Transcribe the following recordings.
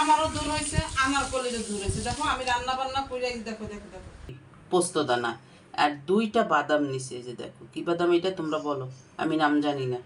আমারও দূর হয়েছে আমার কলেজও দূর হয়েছে। দেখো আমি রান্না বান্না করে দেখো দেখো দেখো। পোস্ত দানা আর দুইটা বাদাম নিছে যে দেখো। কি বাদাম এটা তোমরা বলো? আমি নাম জানি না।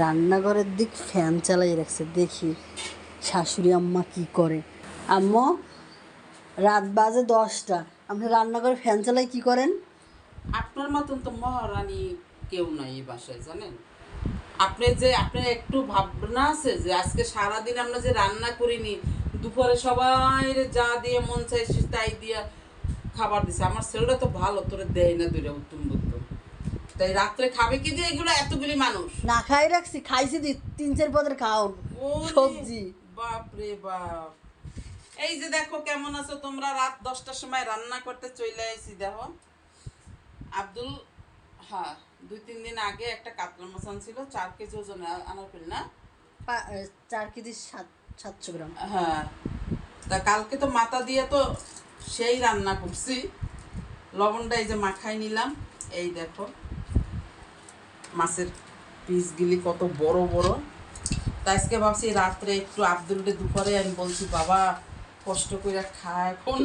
রান্নাঘরের দিক ফ্যান চালাই রাখছে দেখি শাশুড়ি আম্মা কি করে। আম্মু রাত বাজে দশটা। আপনি রান্নাঘরে ফ্যান চালাই কি করেন? আপনার মতন তো মহারানী কেউ নাই এই বাসায় জানেন? আপনি যে আপনার একটু ভাবনা আছে যে আজকে সারাদিন আমরা যে রান্না করিনি দুপুরে সবাই যা দিয়ে মন চাইছে তাই দিয়ে খাবার দিছে। আমার ছেলেটা তো ভালো তোরে দেয় না দুইটা উত্তম বুত্তম তাই রাত্রে খাবে কি যে এগুলো এতগুলি মানুষ? না খাই রাখছি খাইছি দি তিন চার পদের ওরে সবজি। বাপ রে বাপ। এই যে দেখো কেমন আছো তোমরা? রাত দশটার সময় রান্না করতে চলে আইছি দেখো। আব্দুল হ্যাঁ। দুই তিন দিন আগে একটা কাতলা মাছ আনছিল চার কেজি ওজন আনার পেল না? চার কেজি সাত সাতশো গ্রাম। হ্যাঁ। তা কালকে তো মাথা দিয়ে তো সেই রান্না করছি। লবণটা এই যে মাখাই নিলাম। এই দেখো মাছের পিসগুলি কত বড় বড়। তা আজকে ভাবছি রাত্রে একটু আব্দুলকে দুপুরে আমি বলছি বাবা কষ্ট করে খা এখন।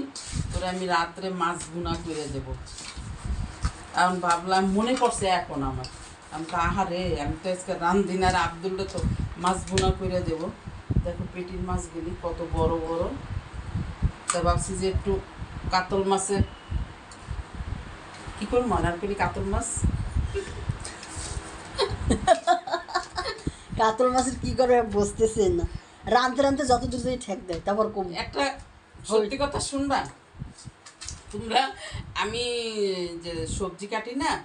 তোরে আমি রাত্রে মাছ গুনা করে দেব। এখন ভাবলাম মনে পড়ছে এখন আমার। আমি তো আহারে আমি তো আজকে রান্ধি না আর আব্দুলটা তো মাছ বোনা করে দেব। দেখো পেটির মাছ মাছগুলি কত বড় বড়। তা ভাবছি যে একটু কাতল মাছের কি করব মনার করি কাতল মাছ? কাতল মাছের কি করে বসতেছেন না। রাঁধতে রাঁধতে যত দূর ঠেক দেয় তারপর কম একটা সত্যি কথা শুনবা? তোমরা আমি, যে সবজি কাটি না,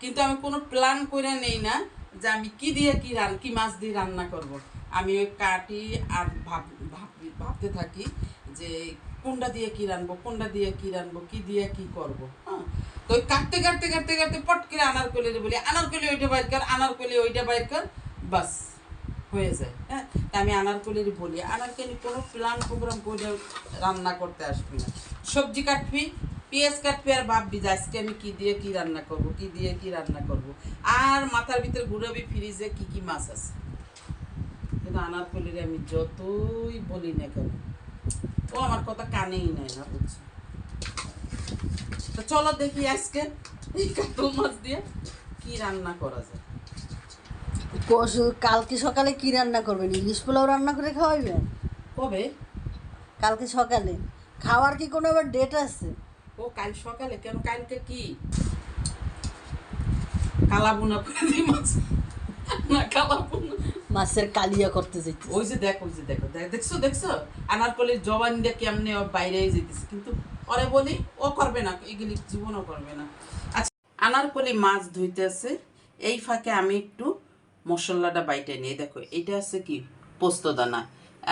কিন্তু আমি কোনো প্ল্যান করে নেই না যে আমি কি দিয়ে কি রান, কি মাছ দিয়ে রান্না করব। আমি ওই কাটি আর ভাব, ভাব- ভাবতে থাকি যে কোনটা দিয়ে কি রানবো, কোনটা দিয়ে কি রানবো, কি দিয়ে কি করব হ্যাঁ। তো ওই কাটতে কাটতে কাটতে কাটতে পট করে আনার কলিরে বলি, আনার কলি ওইটা বাইর কর, আনার কলি ওইটা বাইর কর। বাস, হয়ে যায় হ্যাঁ। তা আমি আনারকলির বলি আনারকলি কোনো প্ল্যান প্রোগ্রাম করে রান্না করতে আসবি না। সবজি কাটবি পেঁয়াজ কাটবি আর ভাববি যে আজকে আমি কি দিয়ে কি রান্না করব কি দিয়ে কি রান্না করব? আর মাথার ভিতরে ঘুরাবি ফ্রিজে কি কি মাছ আছে? কিন্তু আনার আনারকলির আমি যতই বলি না কেন ও আমার কথা কানেই নেয় না বুঝছি? তো চলো দেখি আজকে এই কাতল মাছ দিয়ে কি রান্না করা যায়। কালকে সকালে কি রান্না করবেন? ইলিশ পোলাও রান্না করে খাওয়াইবেন? কবে? কালকে সকালে। খাওয়ার কি কোনো আবার ডেট আছে? ও কাল সকালে কেন কালকে কি? কালা বুনা করে দিই মাছ। না কালা বুনা মাছের কালিয়া করতে যাইতে ওই যে দেখ ওই যে দেখো দেখছ দেখছ? আনারকলির জবান দিয়ে কেমনে বাইরে যেতেছে কিন্তু ওরে বলি ও করবে না এগুলি জীবনও করবে না। আচ্ছা আনারকলি মাছ ধুইতেছে এই ফাঁকে আমি একটু মশলাটা বাইটে নিয়ে দেখো এটা আছে কি? পোস্ত দানা।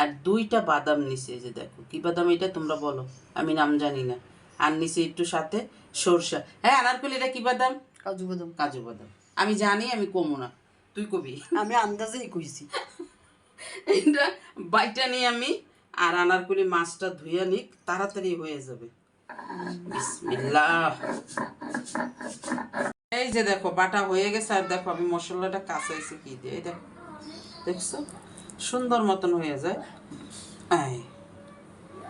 আর দুইটা বাদাম নিছে এই যে দেখো। কি বাদাম এটা তোমরা বলো? আমি নাম জানি না। আর নিচে একটু সাথে সরষা। হ্যাঁ আনারকলি এটা কি বাদাম? কাজু বাদাম। কাজু বাদাম। আমি জানি আমি কমো না। তুই কবি। আমি আন্দাজেই কইছি। এটা বাইটা নিয়ে আমি আর আনারকুলি মাছটা ধুয়ে নিক তাড়াতাড়ি হয়ে যাবে। বিসমিল্লাহ। এই যে দেখো বাটা হয়ে গেছে আর দেখো আমি মশলাটা কাঁচাইছি কি দিয়ে। এই দেখো দেখছ? সুন্দর মতন হয়ে যায়। এই।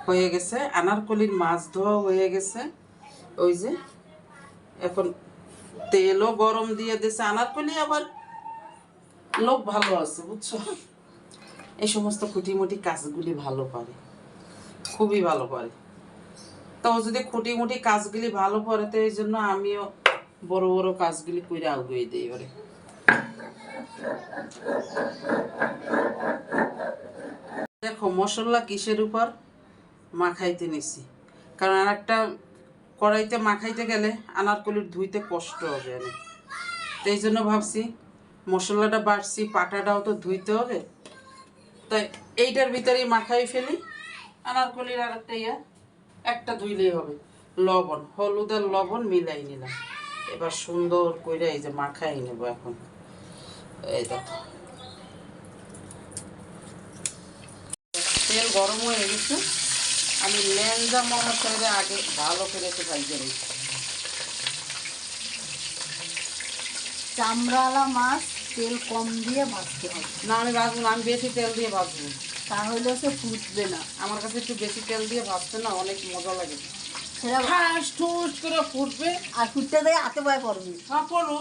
হয়ে গেছে, আনারকলির মাছ ধোয়া হয়ে গেছে। ওই যে, এখন তেলও গরম দিয়ে দিছে। আনারকলি আবার লোক ভালো আছে, বুঝছ? এই সমস্ত খুঁটিমুটি কাজগুলি ভালো পারে খুবই ভালো পারে তো যদি খুঁটিমুটি কাজগুলি ভালো পারে তো এই জন্য আমিও বড় বড় কাজগুলি করে আগুয়ে দিই ওরে। দেখো, মশলা কিসের উপর? মাখাইতে নিছি। কারণ আর একটা কড়াইতে মাখাইতে গেলে আনারকলির ধুইতে কষ্ট হবে অনেক তো এই জন্য ভাবছি, মশলাটা বাড়ছি, পাটাটাও তো ধুইতে হবে। তাই এইটার ভিতরেই মাখাই ফেলি। আনারকলির আর একটা ইয়া, একটা ধুইলেই হবে। লবণ হলুদ আর লবণ মিলাই নিলাম। এবার সুন্দর করে এই যে মাখাই নেব এখন। এই দেখো। তেল গরম হয়ে গেছে। আমি লেঞ্জা মমসাইরে আগে ভালো করে একটু ভাইজে নিচ্ছি চামড়ালা মাছ তেল কম দিয়ে ভাজতে হবে। না আমি ভাজবো না আমি বেশি তেল দিয়ে ভাজবো। তাহলে সে ফুটবে না। আমার কাছে একটু বেশি তেল দিয়ে ভাজতে না অনেক মজা লাগে। সেটা ঠাস ঠুস করে ফুটবে। আর ফুটতে দেয় হাতে পায়ে পড়বি। হ্যাঁ করু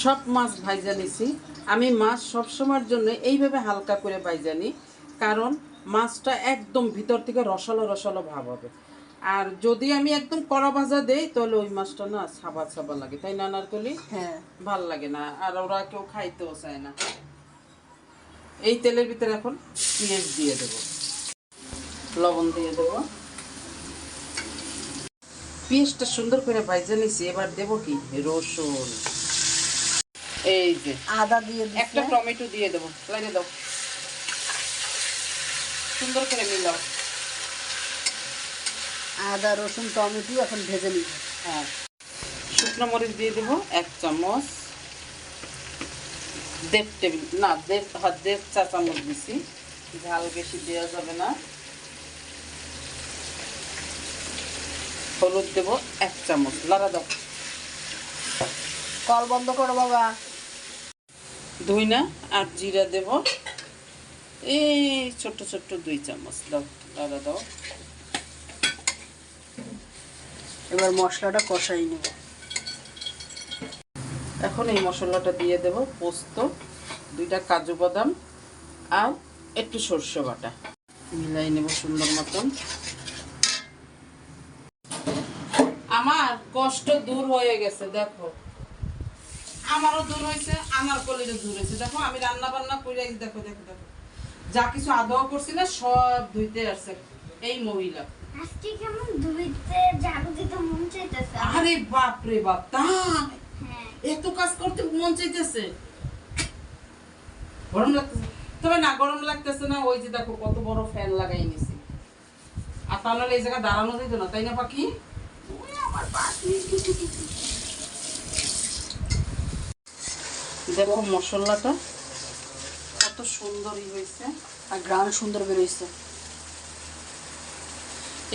সব মাছ ভাইজা নিছি। আমি মাছ সব সময়ের জন্য এইভাবে হালকা করে ভাইজা নিই কারণ মাছটা একদম ভিতর থেকে রসালো রসালো ভাব হবে। আর যদি আমি একদম কড়া ভাজা দেই তাহলে ওই মাছটা না সাবা সাবা লাগে। তাই না নারকলি? হ্যাঁ। ভালো লাগে না আর ওরা কেউ খাইতেও চায় না। এই তেলের ভিতরে এখন পেঁয়াজ দিয়ে দেব। লবণ দিয়ে দেব। পেঁয়াজটা সুন্দর করে ভাইজা নিছি এবার দেব কি? রসুন। এই যে। আদা দিয়ে একটা টমেটো দিয়ে দেবো লাগে দাও। সুন্দর করে মিলাও। আদা রসুন টমেটো এখন ভেজে নিব। হ্যাঁ। শুকনো মরিচ দিয়ে দেবো এক চামচ। দেড় টেবিল না দেড় হ্যাঁ দেড় চা চামচ দিছি। ঝাল বেশি দেওয়া যাবে না। হলুদ দেবো এক চামচ। লাড়া দাও। কল বন্ধ করো বাবা। ধুই না, আর জিরা দেব। এই ছোট্ট ছোট্ট দুই চামচ দাও লাড়া দাও। এবার মশলাটা কষাই নেব। এখন এই মশলাটা দিয়ে দেব পোস্ত, দুইটা কাজু বাদাম, আর একটু সর্ষে বাটা। মিলাই নেব সুন্দর মতন। আমার কষ্ট দূর হয়ে গেছে, দেখো। আমারও দূর হয়েছে আমার কলেজে দূর হয়েছে। দেখো আমি রান্না বান্না করে দেখো দেখো দেখো। যা কিছু আদোয়া করছি না সব ধুইতে আসছে এই মহিলা। আজকে কেমন ধুইতে ঝাড়ু দিতে মন চাইতেছে। আরে বাপ রে বাপ তাই হ্যাঁ। এত কাজ করতে মন চাইতেছে। গরম লাগতেছে। তবে না গরম লাগতেছে না ওই যে দেখো কত বড় ফ্যান লাগাই নিছি। আর তা নাহলে এই জায়গায় দাঁড়ানো যেত না তাই না পাখি। দেখো মশলাটা কত সুন্দরই হয়েছে আর গ্রান সুন্দর বেরোইছে।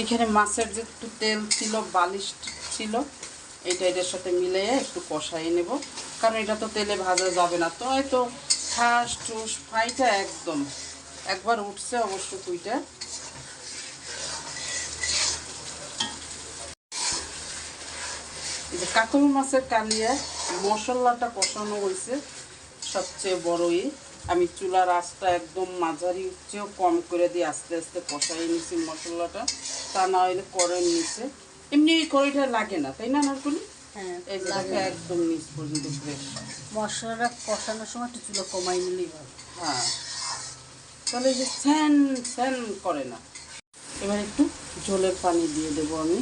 এখানে মাছের যে একটু তেল ছিল, বালিশ ছিল, এটা এটার সাথে মিলিয়ে একটু কষাই নেব। কারণ এটা তো তেলে ভাজা যাবে না। তো হয়তো ঠাস টুস ফাইটা একদম একবার উঠছে অবশ্য কুইটা এই যে কাতল মাছের কালিয়া মশলাটা কষানো হয়েছে সবচেয়ে বড়ই আমি চুলার আঁচটা একদম মাঝারি চেয়েও কম করে দিয়ে আস্তে আস্তে কষাই নিছি মশলাটা। তা না হলে করেন নিচে এমনি এই কড়াইটা লাগে না তাই না নারকলি? হ্যাঁ এই যে। একদম নিচ পর্যন্ত ফ্রেশ মশলাটা কষানোর সময় একটু চুলো কমাই নিলেই ভালো হ্যাঁ। তাহলে যে স্যান স্যান করে না। এবার একটু জলের পানি দিয়ে দেবো আমি।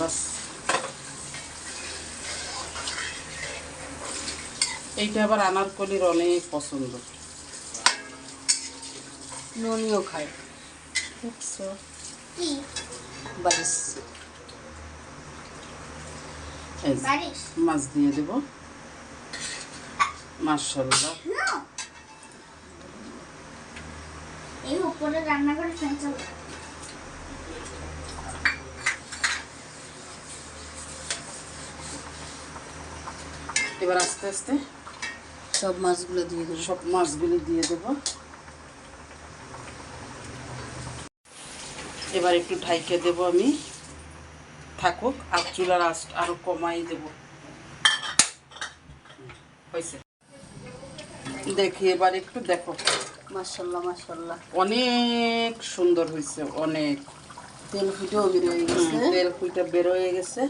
বাস। এইটা আবার আনারকলির অনেক পছন্দ। ননিও খায়। বারিশ মাছ দিয়ে দেব। মাশাল্লাহ না। এই উপরে রান্না করে এবার আস্তে আস্তে সব মাছগুলো দিয়ে দেবো। সব মাছগুলি দিয়ে দেব। এবার একটু ঢাইকে দেব আমি। থাকুক আর চুলার আঁচ আরও কমাই দেব। হয়েছে? দেখি এবার একটু দেখো। মাসাল্লাহ মাসাল্লাহ অনেক সুন্দর হয়েছে অনেক। তেল ফুটেও বেরিয়ে গেছে। তেল ফুইটা বের হয়ে গেছে।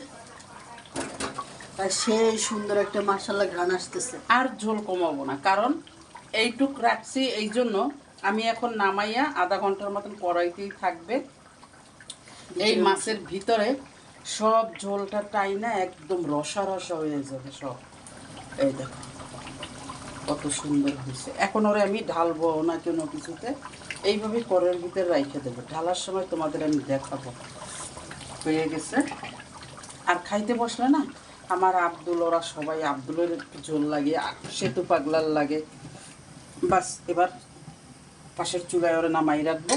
আর সেই সুন্দর একটা মাসাল্লাহ ঘ্রাণ আসতেছে। আর ঝোল কমাবো না কারণ এইটুক রাখছি এই জন্য আমি এখন নামাইয়া আধা ঘণ্টার মতন কড়াইতেই থাকবে। এই মাছের ভিতরে সব ঝোলটা টাইনা একদম রসা রসা হয়ে যাবে সব। এই দেখো কত সুন্দর হয়েছে। এখন ওরে আমি ঢালবো না কোনো কিছুতে? এইভাবে কড়াইয়ের ভিতরে রাইখে দেবো। ঢালার সময় তোমাদের আমি দেখাবো। হয়ে গেছে। আর খাইতে বসলে না? আমার আব্দুল ওরা সবাই আব্দুলের একটু ঝোল লাগে সেতু পাগলার লাগে। বাস এবার পাশের চুলায় ওরা নামাই রাখব।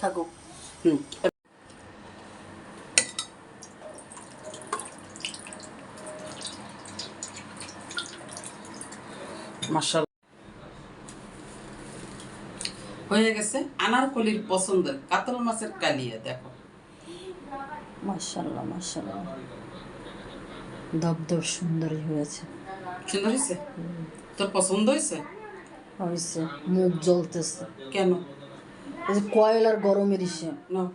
থাকুক। হুম মার্শাল হয়ে গেছে আনারকলির পছন্দের কাতল মাছের কালিয়া দেখো। মার্শাল্লাহ মাশাল্লাহ দবদব সুন্দরী হয়েছে। সুন্দর হয়েছে? তোর পছন্দ হয়েছে? হয়েছে মুখ জ্বলতেছে। কেন? এই যে কয়লার গরমের ইসে। না।